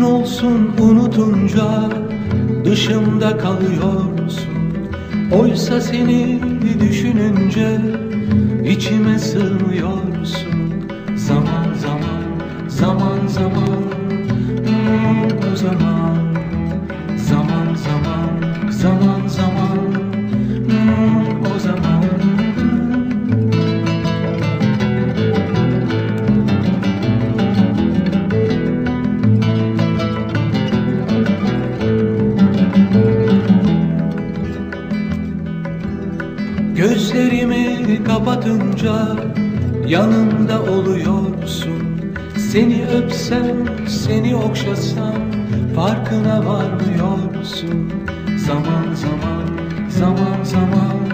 musun unutunca dışımda kalıyorsun. Oysa seni düşününce içime sığmıyorsun. Zaman zaman zaman zaman hmm, o zaman Zaman Gözlerimi kapatınca yanımda oluyorsun. Seni öpsem, seni okşasam farkına varmıyorsun. Zaman zaman, zaman zaman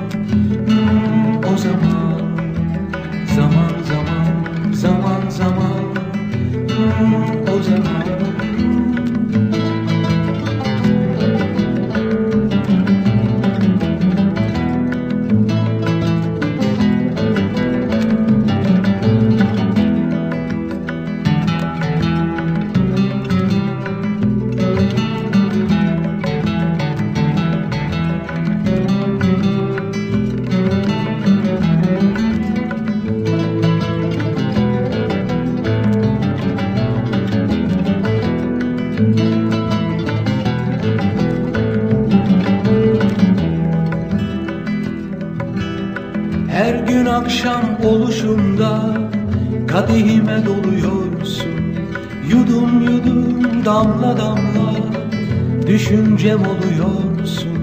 akşam oluşunda kadehime doluyorsun. Yudum yudum damla damla düşüncem oluyorsun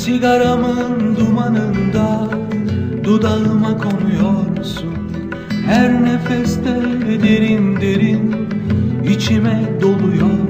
Sigaramın dumanında dudağıma konuyorsun. Her nefeste derin derin içime doluyor